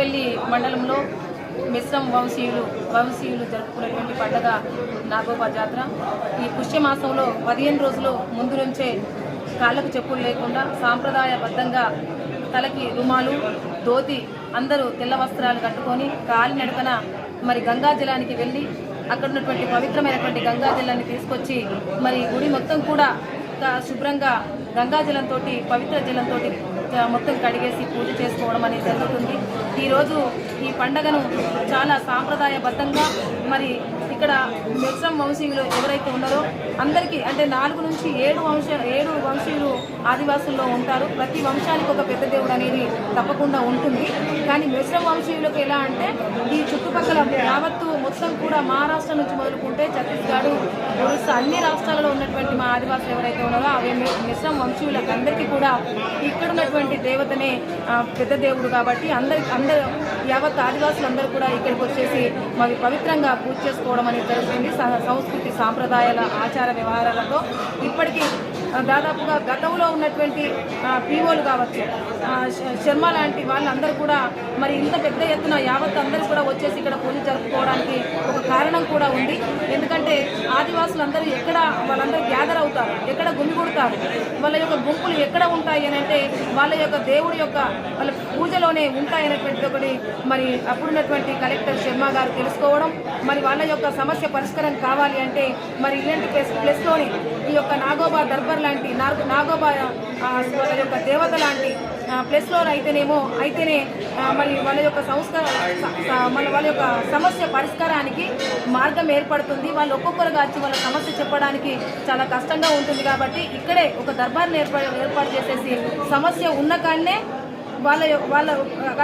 కొత్తవెల్లి మండలంలో మిశ్రం వంశీయులు వంశీయులు జరుపుకునేటువంటి పండగ నాగోపా జాతర. ఈ పుష్యమాసంలో పదిహేను రోజులు ముందు నుంచే కాళ్ళకు చెప్పులు లేకుండా సాంప్రదాయబద్ధంగా తలకి రుమాలు ధోతి అందరూ తెల్ల వస్త్రాలు కట్టుకొని కాలి నడకన మరి గంగా జలానికి వెళ్ళి అక్కడ ఉన్నటువంటి పవిత్రమైనటువంటి గంగా జలాన్ని తీసుకొచ్చి మరి గుడి మొత్తం కూడా శుభ్రంగా గంగా జలంతో పవిత్ర జలంతో మొత్తం కడిగేసి పూజ చేసుకోవడం అనేది జరుగుతుంది. ఈరోజు ఈ పండగను చాలా సాంప్రదాయబద్ధంగా మరి ఇక్కడ మిశ్రం వంశీయులు ఎవరైతే ఉన్నారో అందరికీ అంటే నాలుగు నుంచి ఏడు వంశ ఏడు వంశీయులు ఆదివాసుల్లో ఉంటారు. ప్రతి వంశానికి ఒక పెద్ద దేవుడు అనేది తప్పకుండా ఉంటుంది. కానీ మిశ్రం వంశీయులకు ఎలా అంటే ఈ చుట్టూ అసలు యావత్తు మొత్తం కూడా మహారాష్ట్ర నుంచి మొదలుకుంటే ఛత్తీస్గఢ్ ఒరిస్సా అన్ని రాష్ట్రాలలో ఉన్నటువంటి మా ఆదివాసులు ఎవరైతే ఉన్నారో అవి మిశ్రం వంశీయులకు అందరికీ కూడా ఇక్కడ ఉన్నటువంటి దేవతనే పెద్ద దేవుడు కాబట్టి అందరి అందరు యావత్ ఆదివాసులు అందరూ కూడా ఇక్కడికి వచ్చేసి మరి పవిత్రంగా పూజ చేసుకోవడం అనేది జరుగుతుంది. సంస్కృతి సాంప్రదాయాల ఆచార వ్యవహారాలతో ఇప్పటికీ దాదాపుగా గతంలో ఉన్నటువంటి పీఓలు కావచ్చు శర్మ లాంటి వాళ్ళందరూ కూడా మరి ఇంత పెద్ద ఎత్తున యావత్ అందరూ కూడా వచ్చేసి ఇక్కడ పూజ జరుపుకోవడానికి ఒక కారణం కూడా ఉంది. ఎందుకంటే ఆదివాసులు అందరూ ఎక్కడ వాళ్ళందరూ గ్యాదర్ అవుతారు ఎక్కడ గుమిగూడతారు వాళ్ళ యొక్క గుంపులు ఎక్కడ ఉంటాయి అని అంటే వాళ్ళ యొక్క దేవుడి యొక్క వాళ్ళ పూజలోనే ఉంటాయి ఒకటి మరి అప్పుడున్నటువంటి కలెక్టర్ శర్మ గారు తెలుసుకోవడం మరి వాళ్ళ యొక్క సమస్య పరిష్కారం కావాలి అంటే మరి ఇలాంటి ప్లేస్ ప్లస్లోని ఈ యొక్క నాగోబా దర్బార్ లాంటి నాగ నాగోబా వాళ్ళ యొక్క దేవత లాంటి ఆ, ప్లస్లో అయితేనేమో అయితేనే మరి వాళ్ళ యొక్క సంస్కార మన వాళ్ళ యొక్క సమస్య పరిష్కారానికి మార్గం ఏర్పడుతుంది వాళ్ళు ఒక్కొక్కరుగా వచ్చి వాళ్ళ సమస్య చెప్పడానికి చాలా కష్టంగా ఉంటుంది కాబట్టి ఇక్కడే ఒక దర్బార్ని ఏర్పాటు ఏర్పాటు చేసేసి సమస్య ఉన్న కాడనే వాళ్ళ వాళ్ళ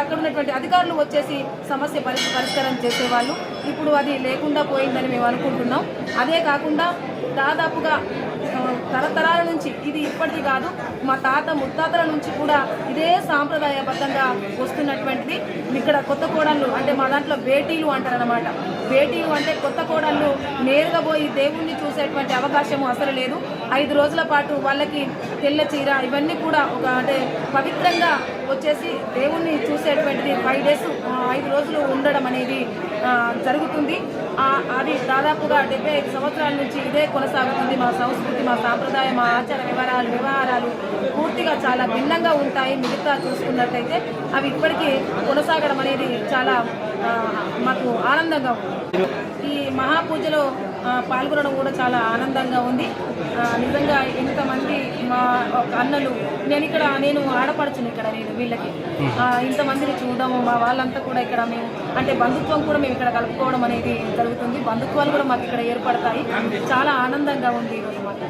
అక్కడ ఉన్నటువంటి అధికారులు వచ్చేసి సమస్య పరి పరిష్కారం చేసేవాళ్ళు. ఇప్పుడు అది లేకుండా పోయిందని మేము అనుకుంటున్నాం. అదే కాకుండా దాదాపుగా తరతరాల నుంచి ఇది ఇప్పటిది కాదు మా తాత ముత్తాతల నుంచి కూడా ఇదే సాంప్రదాయబద్ధంగా వస్తున్నటువంటిది. ఇక్కడ కొత్త కోడళ్ళు అంటే మా దాంట్లో బేటీలు అంటారనమాట బేటీలు అంటే కొత్త కోడళ్ళు నేరుగా పోయి దేవుణ్ణి చూసేటువంటి అవకాశం అసలు లేదు. ఐదు రోజుల పాటు వాళ్ళకి తెల్ల చీర ఇవన్నీ కూడా ఒక అంటే పవిత్రంగా వచ్చేసి దేవుణ్ణి చూసేటువంటిది ఫైవ్ డేస్ ఐదు రోజులు ఉండడం అనేది జరుగుతుంది. అది దాదాపుగా డెబ్బై ఐదు సంవత్సరాల నుంచి ఇదే కొనసాగుతుంది మా సంస్కృతి మా సాంప్రదాయం. మా ఆచార వివరాలు వ్యవహారాలు పూర్తిగా చాలా భిన్నంగా ఉంటాయి. మిగతా చూసుకున్నట్టయితే అవి ఇప్పటికీ కొనసాగడం అనేది చాలా మాకు ఆనందంగా ఉంది. ఈ మహాపూజలో పాల్గొనడం కూడా చాలా ఆనందంగా ఉంది. నిజంగా ఇంతమంది మా అన్నలు నేను ఇక్కడ నేను ఆడపడుచును ఇక్కడ నేను వీళ్ళకి. ఇంతమందిని చూడడము మా వాళ్ళంతా కూడా ఇక్కడ మేము అంటే బంధుత్వం కూడా మేము ఇక్కడ కలుపుకోవడం అనేది జరుగుతుంది. బంధుత్వాలు కూడా మాకు ఇక్కడ ఏర్పడతాయి. చాలా ఆనందంగా ఉంది ఈరోజు మాకు.